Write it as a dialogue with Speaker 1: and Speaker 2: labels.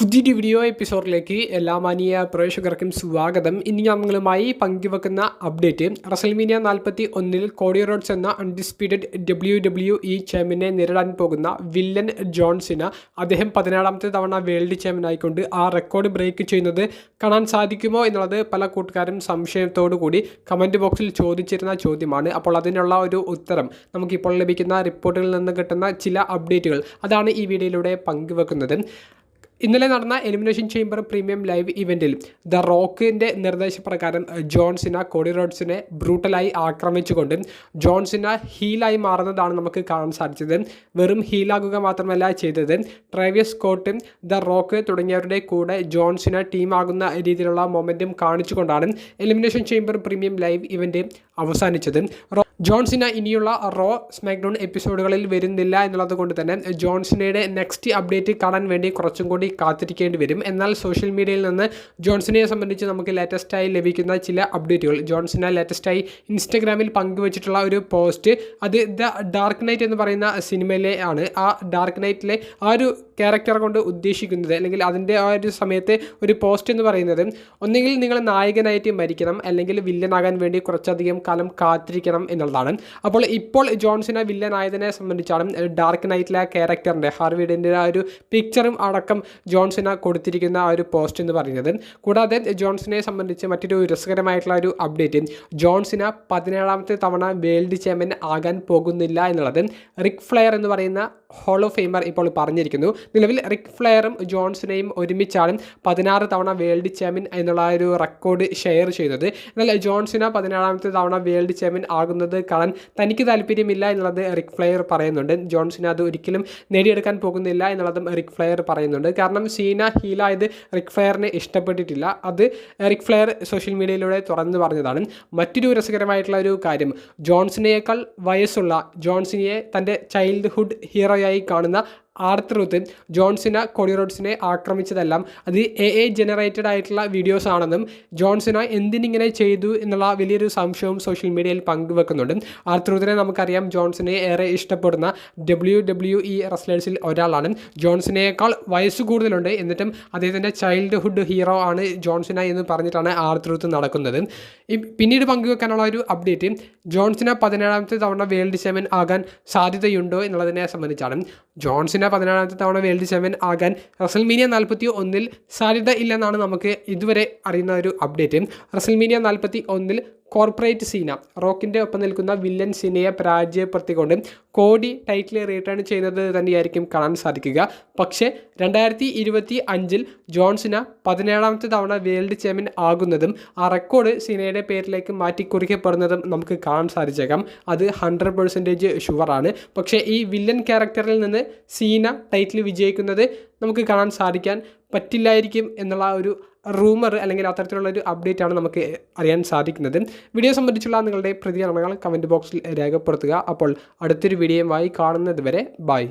Speaker 1: പുതിയൊരു വീഡിയോ എപ്പിസോഡിലേക്ക് എല്ലാ മാനിയ പ്രവേശകർക്കും സ്വാഗതം. ഇനി ഞാൻ നിങ്ങളുമായി പങ്കുവെക്കുന്ന അപ്ഡേറ്റ് റസൽമീനിയ നാൽപ്പത്തി ഒന്നിൽ കോഡി റോഡ്സ് എന്ന അൺഡിസ്പ്യൂട്ടഡ് ഡബ്ല്യു ഡബ്ല്യു ഇ ചാമ്പ്യനെ നേരിടാൻ പോകുന്ന വില്ലൻ ജോൺസിന് അദ്ദേഹം പതിനേഴാമത്തെ തവണ വേൾഡ് ചാമ്പ്യൻ ആയിക്കൊണ്ട് ആ റെക്കോർഡ് ബ്രേക്ക് ചെയ്യുന്നത് കാണാൻ സാധിക്കുമോ എന്നുള്ളത് പല കൂട്ടുകാരും സംശയത്തോടു കൂടി കമന്റ് ബോക്സിൽ ചോദിച്ചിരുന്ന ചോദ്യമാണ്. അപ്പോൾ അതിനുള്ള ഒരു ഉത്തരം നമുക്കിപ്പോൾ ലഭിക്കുന്ന റിപ്പോർട്ടുകളിൽ നിന്ന് കിട്ടുന്ന ചില അപ്ഡേറ്റുകൾ അതാണ് ഈ വീഡിയോയിലൂടെ പങ്കുവെക്കുന്നത്. ഇന്നലെ നടന്ന എലിമിനേഷൻ ചേംബർ പ്രീമിയം ലൈവ് ഇവന്റിൽ ദ റോക്കിന്റെ നിർദ്ദേശപ്രകാരം ജോൺസിന കോഡി റോഡ്സിനെ ബ്രൂട്ടലായി ആക്രമിച്ചുകൊണ്ട് ജോൺസിന ഹീലായി മാറുന്നതാണ് നമുക്ക് കാണാൻ സാധിച്ചത്. വെറും ഹീലാകുക മാത്രമല്ല ചെയ്തത്. ട്രേവിയസ് സ്കോട്ടും ദ റോക്ക് തുടങ്ങിയവരുടെ കൂടെ ജോൺസിന ടീമാകുന്ന രീതിയിലുള്ള മൊമെന്റും കാണിച്ചുകൊണ്ടാണ് elimination chamber premium live event അവസാനിച്ചത്. ജോൺസിന ഇനിയുള്ള റോ സ്മാക്ഡൗൺ എപ്പിസോഡുകളിൽ വരുന്നില്ല എന്നുള്ളത് കൊണ്ട് തന്നെ ജോൺസിനയുടെ നെക്സ്റ്റ് അപ്ഡേറ്റ് കാണാൻ വേണ്ടി കുറച്ചും കൂടി കാത്തിരിക്കേണ്ടി വരും. എന്നാൽ സോഷ്യൽ മീഡിയയിൽ നിന്ന് ജോൺസിനെ സംബന്ധിച്ച് നമുക്ക് ലേറ്റസ്റ്റായി ലഭിക്കുന്ന ചില അപ്ഡേറ്റുകൾ. ജോൺസിന ലേറ്റസ്റ്റായി ഇൻസ്റ്റഗ്രാമിൽ പങ്കുവച്ചിട്ടുള്ള ഒരു പോസ്റ്റ് അത് ദ ഡാർക്ക് നൈറ്റ് എന്ന് പറയുന്ന സിനിമയിലെ ആണ്. ആ ഡാർക്ക് നൈറ്റിലെ ആ ഒരു ക്യാരക്ടർ കൊണ്ട് ഉദ്ദേശിക്കുന്നത് അല്ലെങ്കിൽ അതിന്റെ ആ ഒരു സമയത്തെ ഒരു പോസ്റ്റ് എന്ന് പറയുന്നത് ഒന്നുകിൽ നിങ്ങൾ നായകനായിട്ട് മരിക്കണം അല്ലെങ്കിൽ വില്ലനാകാൻ വേണ്ടി കുറച്ചധികം കാലം കാത്തിരിക്കണം എന്നുള്ളതാണ്. അപ്പോൾ ഇപ്പോൾ ജോൺസിനെ വില്ലനായതിനെ സംബന്ധിച്ചാണ് ഡാർക്ക് നൈറ്റിലെ ആ ക്യാരക്ടറിന്റെ ഹാർവിഡിന്റെ ആ ഒരു പിക്ചറും അടക്കം ജോൺസിന് കൊടുത്തിരിക്കുന്ന ആ ഒരു പോസ്റ്റ് എന്ന് പറയുന്നത്. കൂടാതെ ജോൺസിനെ സംബന്ധിച്ച് മറ്റൊരു രസകരമായിട്ടുള്ള ഒരു അപ്ഡേറ്റ് ജോൺസിന് പതിനേഴാമത്തെ തവണ വേൾഡ് ചാമ്പ്യൻ ആകാൻ പോകുന്നില്ല എന്നുള്ളത്. റിക് ഫ്ലെയർ എന്ന് പറയുന്ന ഹോൾ ഓഫ് ഫെയിമർ ഇപ്പോൾ പറഞ്ഞിരിക്കുന്നു. നിലവിൽ റിക് ഫ്ലെയറും ജോൺസിനെയും ഒരുമിച്ചാണ് പതിനാറ് തവണ വേൾഡ് ചാമ്പ്യൻ എന്നുള്ള ഒരു റെക്കോർഡ് ഷെയർ ചെയ്തത്. എന്നാൽ ജോൺസിന് പതിനേഴാമത്തെ തവണ വേൾഡ് ചാമ്പ്യൻ ആകുന്നത് കാണാൻ തനിക്ക് താല്പര്യമില്ല എന്നുള്ളത് റിക് ഫ്ലെയർ പറയുന്നുണ്ട്. ജോൺസിന് അത് ഒരിക്കലും നേടിയെടുക്കാൻ പോകുന്നില്ല എന്നുള്ളതും റിക് ഫ്ലെയർ പറയുന്നുണ്ട്. കാരണം സീന ഹീലായത് റിക് ഫ്ലെയറിനെ ഇഷ്ടപ്പെട്ടിട്ടില്ല. അത് റിക് ഫ്ലെയർ സോഷ്യൽ മീഡിയയിലൂടെ തുറന്നു പറഞ്ഞതാണ്. മറ്റൊരു രസകരമായിട്ടുള്ള ഒരു കാര്യം. ജോൺസിനേക്കാൾ വയസ്സുള്ള ജോൺസിനെ തന്റെ ചൈൽഡ്ഹുഡ് ഹീറോയായി കാണുന്ന ആർത്രൂത്ത് ജോൺസിന കൊടി റോഡ്സിനെ ആക്രമിച്ചതെല്ലാം അത് എ എ ജനറേറ്റഡ് ആയിട്ടുള്ള വീഡിയോസ് ആണെന്നും ജോൺസിന എന്തിനിങ്ങനെ ചെയ്തു എന്നുള്ള വലിയൊരു സംശയവും സോഷ്യൽ മീഡിയയിൽ പങ്കുവെക്കുന്നുണ്ട്. ആർത്രൂത്തിനെ നമുക്കറിയാം ജോൺസിനെ ഏറെ ഇഷ്ടപ്പെടുന്ന ഡബ്ല്യു ഡബ്ല്യു ഇ റെസ്ലേഴ്സിൽ ഒരാളാണ്. ജോൺസിനേക്കാൾ വയസ്സ് കൂടുതലുണ്ട്. എന്നിട്ടും അദ്ദേഹത്തിന്റെ ചൈൽഡ്ഹുഡ് ഹീറോ ആണ് ജോൺസിന എന്ന് പറഞ്ഞിട്ടാണ് ആർത്രൂത്ത് നടക്കുന്നത്. പിന്നീട് പങ്കുവെക്കാനുള്ള ഒരു അപ്ഡേറ്റ് ജോൺസിന പതിനേഴാമത്തെ തവണ വേൾഡ് ചാമ്പ്യൻ ആകാൻ സാധ്യതയുണ്ടോ എന്നുള്ളതിനെ സംബന്ധിച്ചാണ്. ജോൺസിന പതിനാറാമത്തെ തവണ വേൾഡ് ചാമ്പ്യൻ ആകാൻ റസൽമീനിയ നാൽപ്പത്തി ഒന്നിൽ സാധ്യത ഇല്ലെന്നാണ് നമുക്ക് ഇതുവരെ അറിയുന്ന ഒരു അപ്ഡേറ്റ് റസൽമീനിയ നാൽപ്പത്തി ഒന്നിൽ കോർപ്പറേറ്റ് സീന. റോക്കിന്റെ ഒപ്പം നിൽക്കുന്ന വില്ലൻ സീനയെ പരാജയപ്പെടുത്തിക്കൊണ്ട് കോടി ടൈറ്റിൽ റിട്ടേൺ ചെയ്യുന്നത് തന്നെയായിരിക്കും കാണാൻ സാധിക്കുക. പക്ഷേ രണ്ടായിരത്തി ഇരുപത്തി അഞ്ചിൽ ജോൺസിന പതിനേഴാമത്തെ തവണ വേൾഡ് ചാമ്പ്യൻ ആകുന്നതും ആ റെക്കോർഡ് സീനയുടെ പേരിലേക്ക് മാറ്റി കുറിക്കപ്പെടുന്നതും നമുക്ക് കാണാൻ സാധിച്ചേക്കാം. അത് ഹൺഡ്രഡ് പെർസെന്റേജ് ഷുവറാണ്. പക്ഷേ ഈ വില്ലൻ ക്യാരക്ടറിൽ നിന്ന് സീന ടൈറ്റിൽ വിജയിക്കുന്നത് നമുക്ക് കാണാൻ സാധിക്കാൻ പറ്റില്ലായിരിക്കും എന്നുള്ള ഒരു റൂമർ അല്ലെങ്കിൽ അത്തരത്തിലുള്ള ഒരു അപ്ഡേറ്റ് ആണ് നമുക്ക് അറിയാൻ സാധിക്കുന്നത്. വീഡിയോ സംബന്ധിച്ചുള്ള നിങ്ങളുടെ പ്രതികരണങ്ങൾ കമന്റ് ബോക്സിൽ രേഖപ്പെടുത്തുക. അപ്പോൾ അടുത്തൊരു വീഡിയോയുമായി കാണുന്നത് വരെ ബൈ